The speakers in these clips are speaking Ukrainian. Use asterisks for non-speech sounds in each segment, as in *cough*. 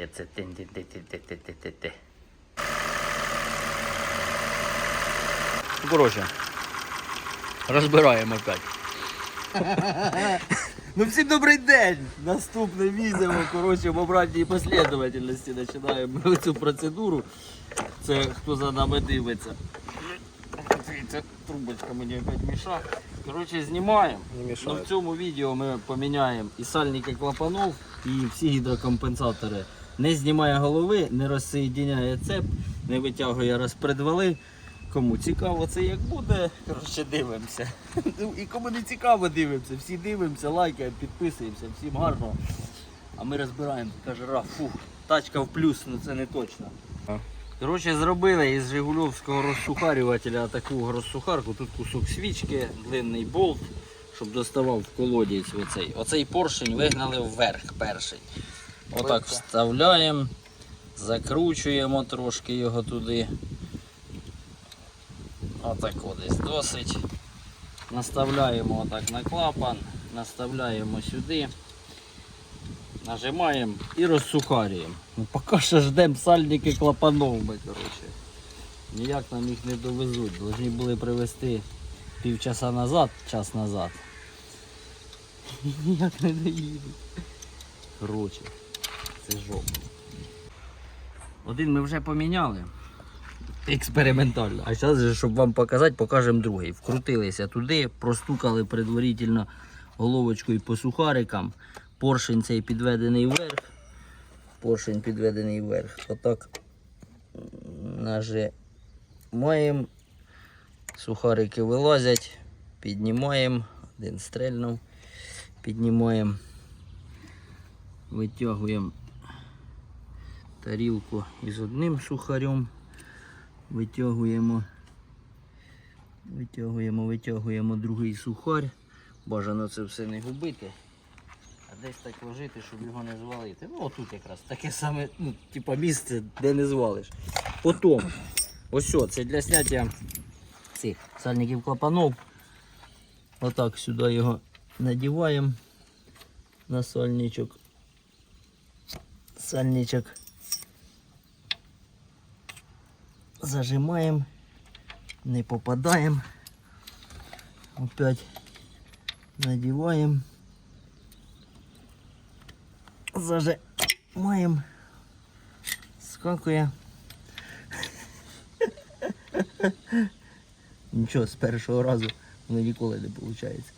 Я це тин ти ти ти ти ти ти ти ти Коротше, розбираємо опять. Ну всім добрий день! Наступне відео, коротше, в обратній послідовательності починаємо цю процедуру. Це хто за нами дивиться. Це трубочка мені опять міша. Коротше, знімаємо. Ну, в цьому відео ми поміняємо і сальники клапанов, і всі гідрокомпенсатори. Не знімає голови, не розсоєдиняє цеп, не витягує розпредвали. Кому цікаво це як буде, коротше, дивимося. *laughs* Ну, І кому не цікаво, дивимося. Всі дивимося, лайкаємо, підписуємося, всім гарно. А ми розбираємо, каже Раф, фух, тачка в плюс, ну це не точно. Коротше, зробили із Жигульовського розсухарювателя таку розсухарку. Тут кусок свічки, длинний болт, щоб доставав в колодязь оцей. Оцей поршень вигнали вверх перший. Отак вставляємо, закручуємо трошки його туди. Отак десь досить. Наставляємо отак на клапан, наставляємо сюди, нажимаємо і розсухарюємо. Ну, поки що ждемо сальники клапанов ми, коротше. Ніяк нам їх не довезуть. Должні були привезти півчаса назад, час назад. *laughs* Ніяк не доїдуть. Коротше, це. Один ми вже поміняли. Експериментально. А зараз, щоб вам показати, покажемо другий. Вкрутилися туди, простукали предварительно головочкою по сухарикам. Поршень цей підведений вверх. Поршень підведений вверх. Отак нажимаємо. Сухарики вилазять, піднімаємо. Один стрельнув. Піднімаємо. Витягуємо тарілку із одним сухарем. Витягуємо, витягуємо, витягуємо другий сухар. Бажано це все не губити, а десь так ложити, щоб його не звалити. Ну отут якраз таке саме, ну, типа місце, де не звалиш. Потім, ось о, це для зняття цих сальників клапанов. Отак сюди його надіваємо на сальничок. Сальничок зажимаем, не попадаем. Опять надеваем, зажимаем, скакує. Нічого, з першого разу воно ніколи не виходить.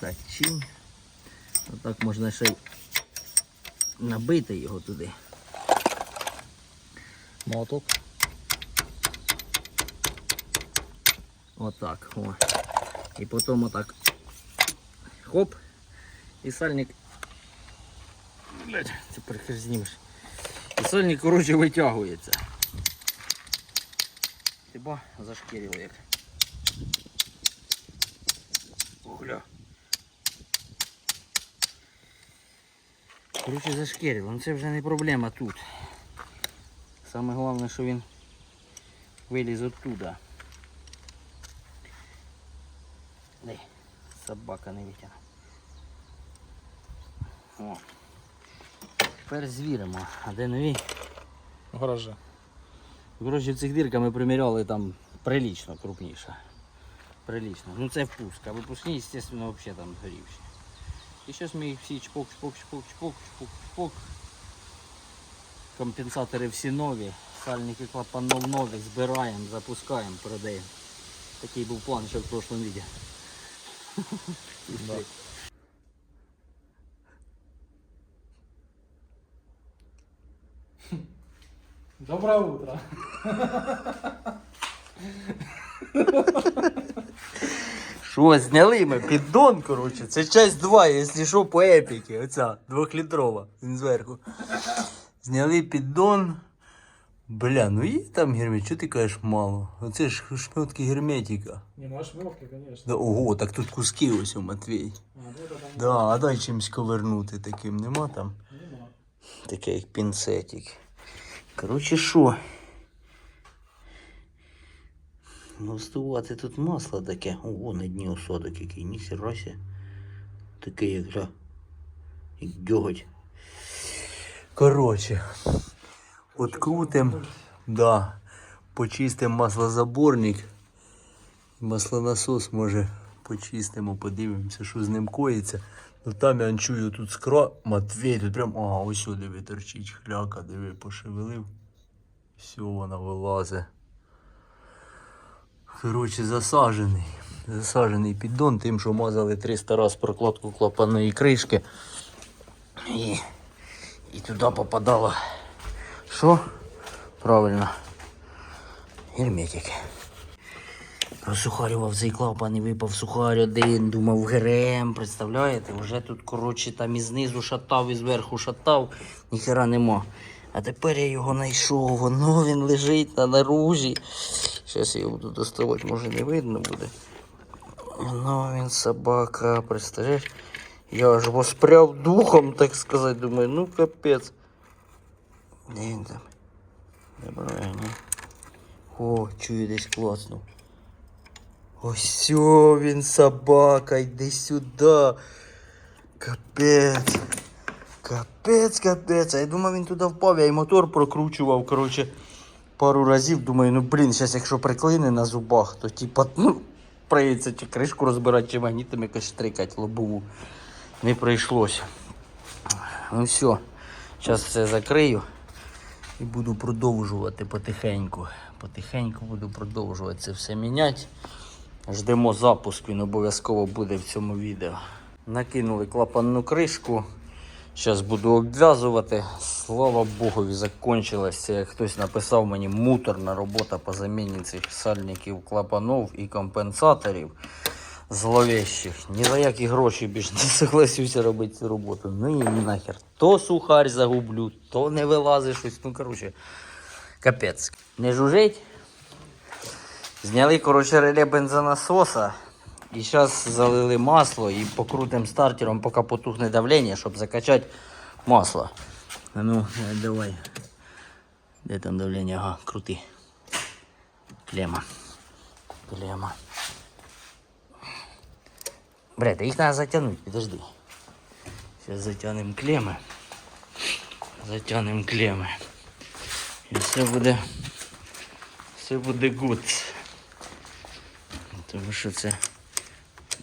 Так, чим. Отак можна ще й набити його туди. Молоток. Отак. О. І потім отак. Хоп. І сальник. Блять, тепер хер знімеш. І сальник, коротше, витягується. Хіба зашкірило як. Огля. Коротше, зашкірило. Ну це вже не проблема тут. Саме головне, що він виліз оттуда. Дай, собака не витягне. О. Тепер звіримо. А де нові? В гаражі. Коротше, цих дирка ми приміряли там прилично крупніше. Прилично. Ну це впуск, а випускні, звісно, взагалі там горівші. І зараз ми їх всі чпок, чпок, чпок, чпок, чпок, чпок. Компенсатори всі нові, сальники клапанов нові, збираємо, запускаємо, продаємо. Такий був план ще в прошлому відео. Да. Доброе утро. Що, зняли ми піддон, коротше. Це часть 2, якщо що, по епіки. Оця двохлітрова. Він зверху. Зняли піддон. Бля, ну є там гермет, що ти кажеш мало? Оце ж шмотки герметика. Не, аж мелкий, конечно. Да, ого, так тут куски ось у Матвій. А, ну Да, а дай чимось ковернути таким, нема там. нема. Таке як пінцетик. Коротше, що? Ну, здувати тут масло таке. Ого, на дні осадок який, ніхера ся. Таке як гля. Як дьоготь. Коротше, открутим, да, почистим маслозаборник. Маслонасос може почистимо, подивимося, що з ним коїться. Ну там я чую тут скра. Матвій, тут прям. Ага, ось сюди торчить хляка, диви, пошевелив. Все, вона вилазить. Коротше, засаджений. Засаджений піддон тим, що мазали 300 раз прокладку клапанної кришки. І, і туди попадало. Що? Правильно. Герметик. Розсухарював цей клапан і випав сухарь один, думав ГРМ, представляєте? Вже тут, коротше, там і знизу шатав, і зверху шатав, ніхера нема. А тепер я його знайшов, воно він лежить на наружі. Зараз я його буду доставати, може не видно буде. Ну він собака, представляєш? Я аж воспряв духом, так сказати, думаю, ну капець. Де він там? Забирає, ні? О, чую, десь класнув. Ось він собака, йди сюди. Капець. Капець, капець. А я думав, він туди впав, я й мотор прокручував, коротше, пару разів. Думаю, ну блін, зараз якщо приклине на зубах, то типа, ну, прийдеться чи кришку розбирати, чи магнітом якось штрикати лобову. Не прийшлося. Ну все, зараз все закрию і буду продовжувати потихеньку. Потихеньку буду продовжувати це все міняти. Ждемо запуск, він обов'язково буде в цьому відео. Накинули клапанну кришку. Зараз буду обв'язувати. Слава Богові, закончилася. Як хтось написав мені муторна робота по заміні цих сальників клапанов і компенсаторів зловещих. Ні за які гроші більше не согласюся робити цю роботу. Ну і нахер. То сухарь загублю, то не вилазить щось. Ну, коротше, капець. Не жужить. Зняли, коротше, реле бензонасоса. І зараз залили масло і покрутим стартером, поки потухне давлення, щоб закачати масло. А ну, давай. Де там давлення? Ага, крути. Клема. Клема. Бля, да їх треба затягнути, підожди. Зараз затягнемо клеми. Затягнемо клеми. І все буде. Все буде гуд. Тому що це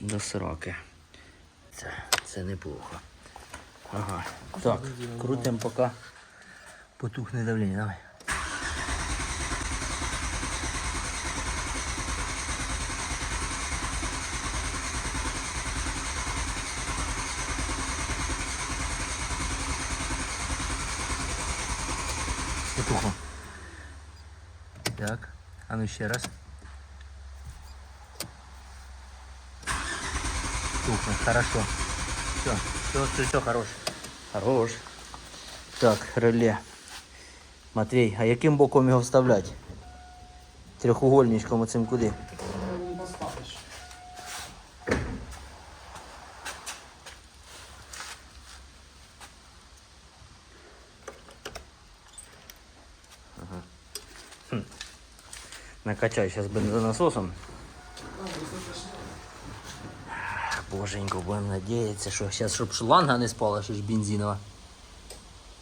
до сроки. Це, неплохо. Ага. Так, крутимо поки потухне давлення. Давай. Так, а ну ще раз. Тухнет, хорошо. Все, все, все, все, хорош. Хорош. Так, реле. Матвій, а яким боком його вставлять? Трьохугольничком оцим куди? Накачай сейчас бензонасосом. Боженько, будем надеяться, що зараз, щоб шланга не спала, що ж бензинова.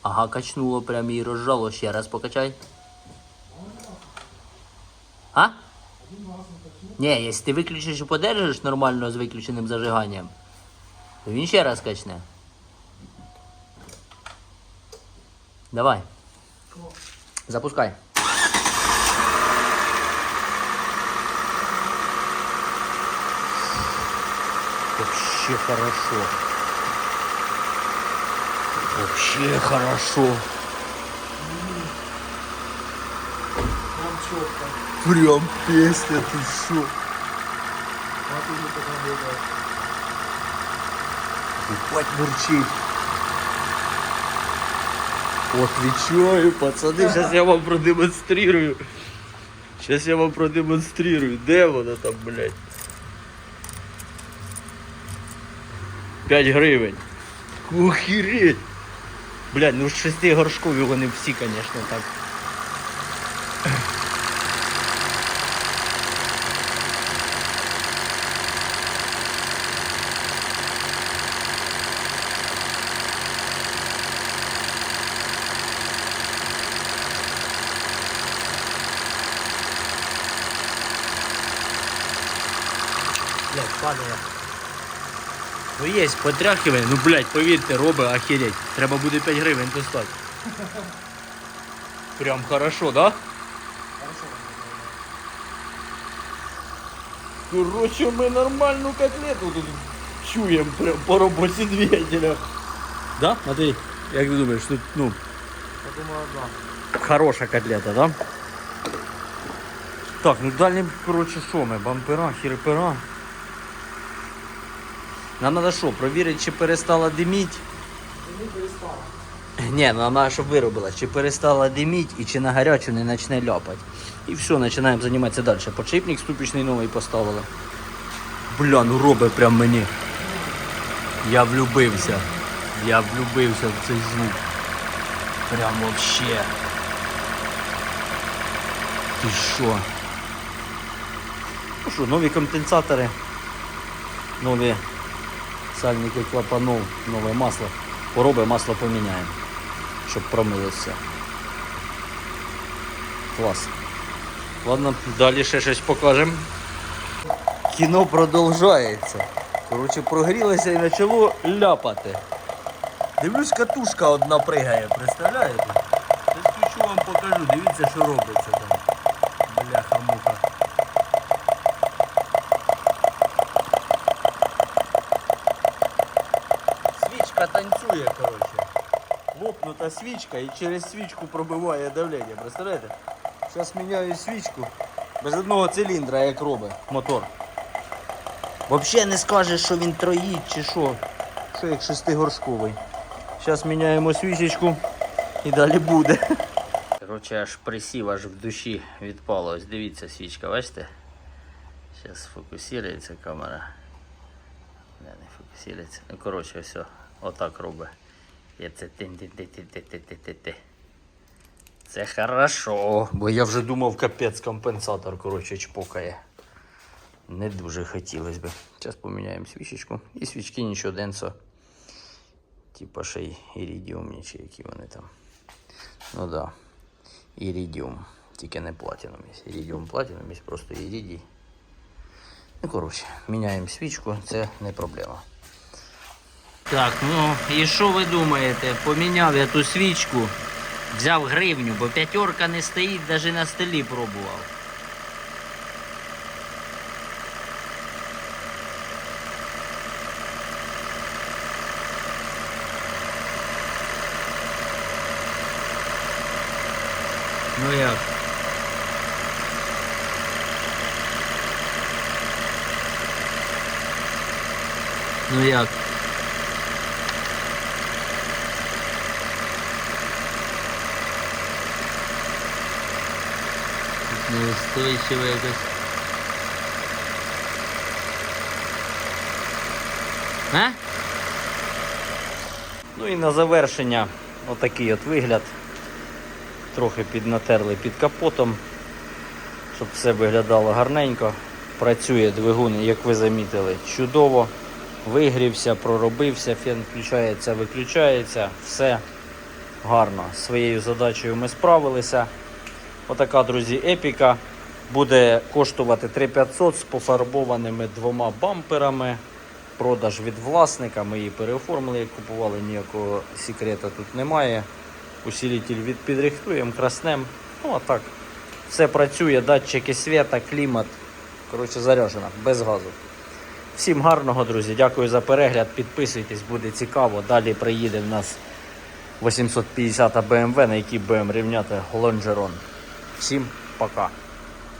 Ага, качнуло прям і розжало. Ще раз покачай. А? Ні, якщо ти виключиш і подержиш нормально з виключеним зажиганням, то він ще раз качне. Давай. Запускай. Вообще хорошо. Вообще хорошо. Прям песня, ты шо? Ебать бурчит. Отвечаю, пацаны, сейчас я вам продемонстрирую. Сейчас я вам продемонстрирую. Де воно там, блядь? 5 гривень. Охереть! Блядь, ну з 6 горшків його не всі, звісно, так. Блядь, падає. Ну є потряхивання, ну блядь, повірте, робить охереть. Треба буде 5 гривень достати. Прям хорошо, да? Короче, ми нормальну котлету тут чуємо прям по роботі двигателя. Да? Матвій, як ти думаєш, тут, ну, Я думаю, да. хороша котлета, да? Так, ну далі, коротше, що ми? Бампера, хірпера. Нам треба що, провірити, чи перестала диміть? Ти не перестав. Ні, ну треба, щоб виробила, чи перестала диміть і чи на гарячу не почне ляпати. І все, починаємо займатися далі. Подшипник ступічний новий поставили. Бля, ну робить прям мені. Я влюбився. Я влюбився в цей звук. Прям вообще. Ти що? Ну що, нові компенсатори, нові сальники клапанов, нове масло. Пороби масло поміняємо, щоб промилося. Клас. Ладно, далі ще щось покажемо. Кіно продовжується. Коротше, прогрілося і почало ляпати. Дивлюсь, катушка одна пригає, представляєте? Я вам покажу, дивіться, що робиться там. Свічка танцює, коротше. Лопнута свічка і через свічку пробиває давлення, представляєте? Зараз міняю свічку. Без одного циліндра, як робить мотор. Взагалі не скажеш, що він троїть чи що. Що як шестигоршковий. Зараз міняємо свічечку і далі буде. Коротше, аж присів, аж в душі відпало. Ось дивіться свічка, бачите? Зараз фокусується камера. Не, не фокусується. Ну, коротше, все. Отак робить. І це тин-тин-тин-тин-тин-тин-тин. Це хорошо, бо я вже думав, капець компенсатор, коротше, чпокає. Не дуже хотілося б. Зараз поміняємо свічечку. І свічки нічого денсо. Типа ще й ірідіумні, чи які вони там. Ну да. Ірідіум. Тільки не платіном є. Ірідіум платіном є просто ірідій. Ну, коротше, міняємо свічку, це не проблема. Так, ну і що ви думаєте? Поміняв я ту свічку, взяв гривню, бо п'ятерка не стоїть, навіть на столі пробував. Ну як? Ну як? Неустойчиво якось. А? Ну і на завершення отакий от вигляд. Трохи піднатерли під капотом, щоб все виглядало гарненько. Працює двигун, як ви замітили, чудово. Вигрівся, проробився, фен включається, виключається, все гарно. Своєю задачею ми справилися. Отака, друзі, епіка. Буде коштувати 3500 з пофарбованими двома бамперами. Продаж від власника. Ми її переоформили, купували, ніякого секрета тут немає. Усилитель від підрихтуємо, краснем. Ну а так. Все працює, датчики свята, клімат. Коротше, заряджено, без газу. Всім гарного, друзі. Дякую за перегляд. Підписуйтесь, буде цікаво. Далі приїде в нас 850 BMW, на якій будемо рівняти лонжерон. Всім пока.